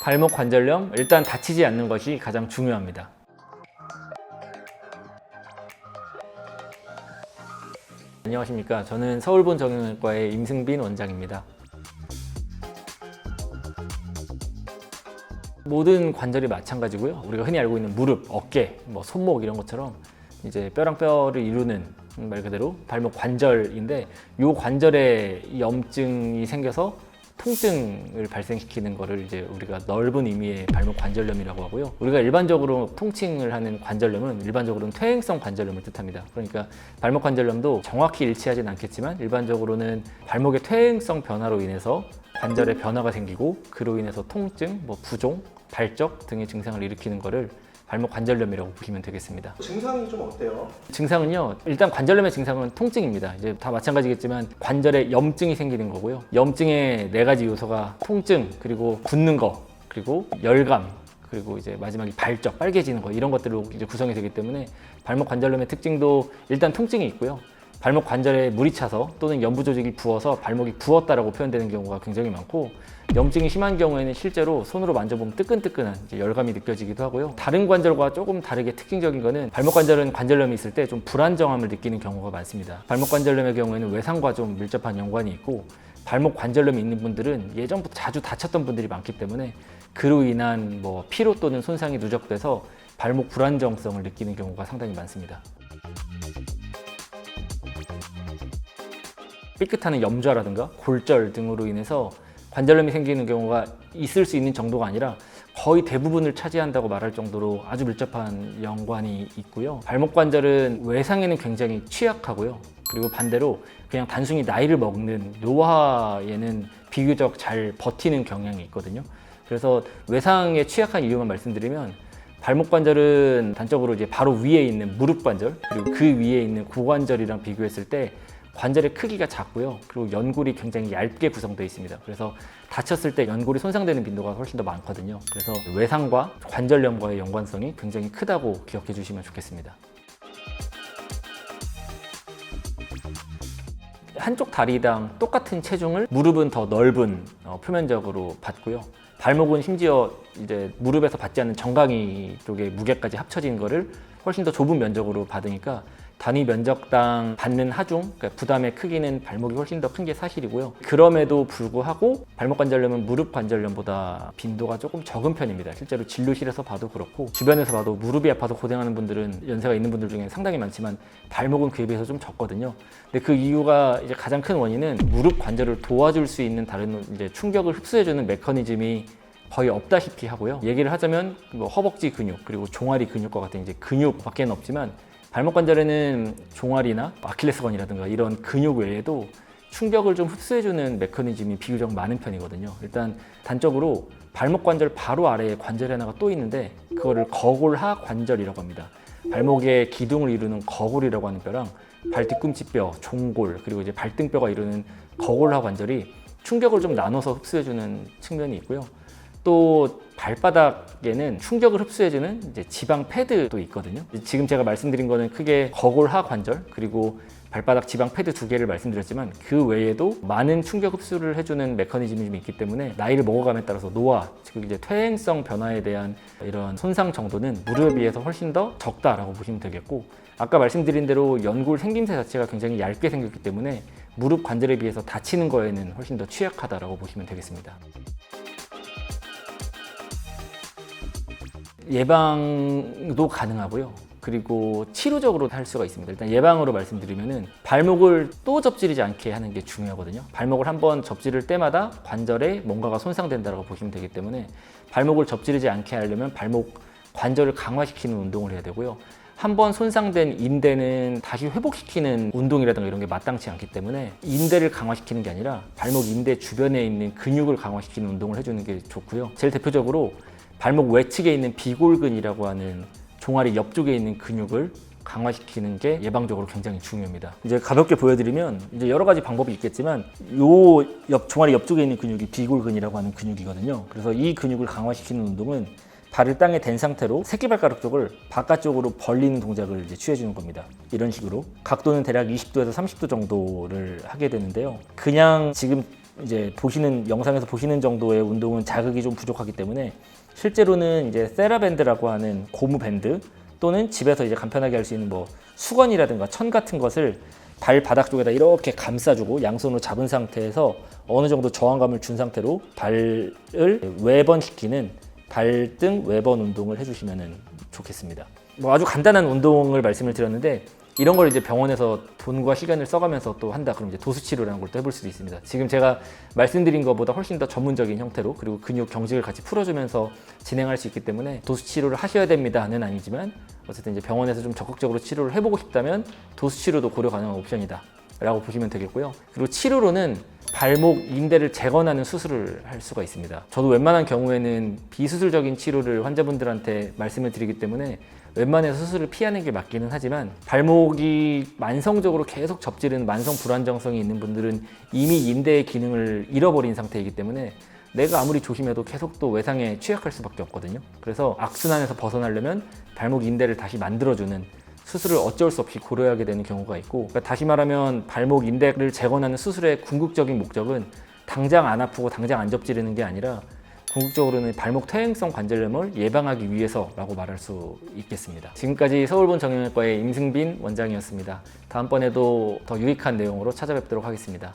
발목 관절염 일단 다치지 않는 것이 가장 중요합니다. 안녕하십니까. 저는 서울본 정형외과의 임승빈 원장입니다. 모든 관절이 마찬가지고요. 우리가 흔히 알고 있는 무릎, 어깨, 뭐 손목 이런 것처럼 이제 뼈랑 뼈를 이루는 말 그대로 발목 관절인데 이 관절에 염증이 생겨서 통증을 발생시키는 거를 이제 우리가 넓은 의미의 발목 관절염이라고 하고요. 우리가 일반적으로 통칭을 하는 관절염은 일반적으로는 퇴행성 관절염을 뜻합니다. 그러니까 발목 관절염도 정확히 일치하진 않겠지만 일반적으로는 발목의 퇴행성 변화로 인해서 관절에 변화가 생기고 그로 인해서 통증, 뭐 부종, 발적 등의 증상을 일으키는 거를 발목 관절염이라고 보시면 되겠습니다. 증상이 좀 어때요? 증상은요. 일단 관절염의 증상은 통증입니다. 이제 다 마찬가지겠지만 관절에 염증이 생기는 거고요. 염증의 네 가지 요소가 통증, 그리고 붓는 거, 그리고 열감, 그리고 이제 마지막에 발적, 빨개지는 거 이런 것들로 이제 구성이 되기 때문에 발목 관절염의 특징도 일단 통증이 있고요. 발목 관절에 물이 차서 또는 연부 조직이 부어서 발목이 부었다라고 표현되는 경우가 굉장히 많고 염증이 심한 경우에는 실제로 손으로 만져보면 뜨끈뜨끈한 열감이 느껴지기도 하고요. 다른 관절과 조금 다르게 특징적인 거는 발목 관절은 관절염이 있을 때 좀 불안정함을 느끼는 경우가 많습니다. 발목 관절염의 경우에는 외상과 좀 밀접한 연관이 있고 발목 관절염이 있는 분들은 예전부터 자주 다쳤던 분들이 많기 때문에 그로 인한 뭐 피로 또는 손상이 누적돼서 발목 불안정성을 느끼는 경우가 상당히 많습니다. 삐끗하는 염좌라든가 골절 등으로 인해서 관절염이 생기는 경우가 있을 수 있는 정도가 아니라 거의 대부분을 차지한다고 말할 정도로 아주 밀접한 연관이 있고요. 발목 관절은 외상에는 굉장히 취약하고요. 그리고 반대로 그냥 단순히 나이를 먹는 노화에는 비교적 잘 버티는 경향이 있거든요. 그래서 외상에 취약한 이유만 말씀드리면 발목 관절은 단적으로 이제 바로 위에 있는 무릎 관절 그리고 그 위에 있는 고관절이랑 비교했을 때 관절의 크기가 작고요. 그리고 연골이 굉장히 얇게 구성되어 있습니다. 그래서 다쳤을 때 연골이 손상되는 빈도가 훨씬 더 많거든요. 그래서 외상과 관절염과의 연관성이 굉장히 크다고 기억해 주시면 좋겠습니다. 한쪽 다리당 똑같은 체중을 무릎은 더 넓은 어, 표면적으로 받고요. 발목은 심지어 이제 무릎에서 받지 않는 정강이 쪽의 무게까지 합쳐진 거를 훨씬 더 좁은 면적으로 받으니까 단위 면적당 받는 하중, 그러니까 부담의 크기는 발목이 훨씬 더 큰 게 사실이고요. 그럼에도 불구하고 발목 관절염은 무릎 관절염보다 빈도가 조금 적은 편입니다. 실제로 진료실에서 봐도 그렇고 주변에서 봐도 무릎이 아파서 고생하는 분들은 연세가 있는 분들 중에 상당히 많지만 발목은 그에 비해서 좀 적거든요. 근데 그 이유가 이제 가장 큰 원인은 무릎 관절을 도와줄 수 있는 다른 이제 충격을 흡수해주는 메커니즘이 거의 없다시피 하고요. 얘기를 하자면 뭐 허벅지 근육 그리고 종아리 근육과 같은 이제 근육밖에는 없지만 발목 관절에는 종아리나 아킬레스건이라든가 이런 근육 외에도 충격을 좀 흡수해주는 메커니즘이 비교적 많은 편이거든요. 일단 단적으로 발목 관절 바로 아래에 관절 하나가 또 있는데 그거를 거골하 관절이라고 합니다. 발목의 기둥을 이루는 거골이라고 하는 뼈랑 발 뒤꿈치뼈, 종골 그리고 이제 발등뼈가 이루는 거골하 관절이 충격을 좀 나눠서 흡수해주는 측면이 있고요. 또 발바닥에는 충격을 흡수해주는 이제 지방 패드도 있거든요. 지금 제가 말씀드린 거는 크게 거골하 관절 그리고 발바닥 지방 패드 두 개를 말씀드렸지만 그 외에도 많은 충격 흡수를 해주는 메커니즘이 좀 있기 때문에 나이를 먹어감에 따라서 노화, 즉 이제 퇴행성 변화에 대한 이런 손상 정도는 무릎에 비해서 훨씬 더 적다라고 보시면 되겠고 아까 말씀드린 대로 연골 생김새 자체가 굉장히 얇게 생겼기 때문에 무릎 관절에 비해서 다치는 거에는 훨씬 더 취약하다라고 보시면 되겠습니다. 예방도 가능하고요. 그리고 치료적으로 할 수가 있습니다. 일단 예방으로 말씀드리면은 발목을 또 접지르지 않게 하는 게 중요하거든요. 발목을 한번 접지를 때마다 관절에 뭔가가 손상된다고 보시면 되기 때문에 발목을 접지르지 않게 하려면 발목 관절을 강화시키는 운동을 해야 되고요. 한번 손상된 인대는 다시 회복시키는 운동이라든가 이런 게 마땅치 않기 때문에 인대를 강화시키는 게 아니라 발목 인대 주변에 있는 근육을 강화시키는 운동을 해주는 게 좋고요. 제일 대표적으로 발목 외측에 있는 비골근이라고 하는 종아리 옆쪽에 있는 근육을 강화시키는 게 예방적으로 굉장히 중요합니다. 이제 가볍게 보여드리면 이제 여러 가지 방법이 있겠지만 요 옆 종아리 옆쪽에 있는 근육이 비골근이라고 하는 근육이거든요. 그래서 이 근육을 강화시키는 운동은 발을 땅에 댄 상태로 새끼발가락 쪽을 바깥쪽으로 벌리는 동작을 이제 취해주는 겁니다. 이런 식으로 각도는 대략 20도에서 30도 정도를 하게 되는데요. 그냥 지금 이제 보시는 영상에서 보시는 정도의 운동은 자극이 좀 부족하기 때문에 실제로는 이제 세라밴드라고 하는 고무 밴드 또는 집에서 이제 간편하게 할 수 있는 뭐 수건이라든가 천 같은 것을 발바닥 쪽에다 이렇게 감싸주고 양손으로 잡은 상태에서 어느 정도 저항감을 준 상태로 발을 외번시키는 발등 외번 운동을 해주시면 좋겠습니다. 뭐 아주 간단한 운동을 말씀을 드렸는데 이런 걸 이제 병원에서 돈과 시간을 써가면서 또 한다 그럼 이제 도수 치료라는 걸 또 해볼 수도 있습니다. 지금 제가 말씀드린 것보다 훨씬 더 전문적인 형태로 그리고 근육 경직을 같이 풀어주면서 진행할 수 있기 때문에 도수 치료를 하셔야 됩니다는 아니지만 어쨌든 이제 병원에서 좀 적극적으로 치료를 해보고 싶다면 도수 치료도 고려 가능한 옵션이다. 라고 보시면 되겠고요. 그리고 치료로는 발목 인대를 재건하는 수술을 할 수가 있습니다. 저도 웬만한 경우에는 비수술적인 치료를 환자분들한테 말씀을 드리기 때문에 웬만해서 수술을 피하는 게 맞기는 하지만 발목이 만성적으로 계속 접지르는 만성 불안정성이 있는 분들은 이미 인대의 기능을 잃어버린 상태이기 때문에 내가 아무리 조심해도 계속 또 외상에 취약할 수밖에 없거든요. 그래서 악순환에서 벗어나려면 발목 인대를 다시 만들어주는 수술을 어쩔 수 없이 고려하게 되는 경우가 있고 그러니까 다시 말하면 발목 인대를 재건하는 수술의 궁극적인 목적은 당장 안 아프고 당장 안 접지르는 게 아니라 궁극적으로는 발목 퇴행성 관절염을 예방하기 위해서라고 말할 수 있겠습니다. 지금까지 서울본 정형외과의 임승빈 원장이었습니다. 다음번에도 더 유익한 내용으로 찾아뵙도록 하겠습니다.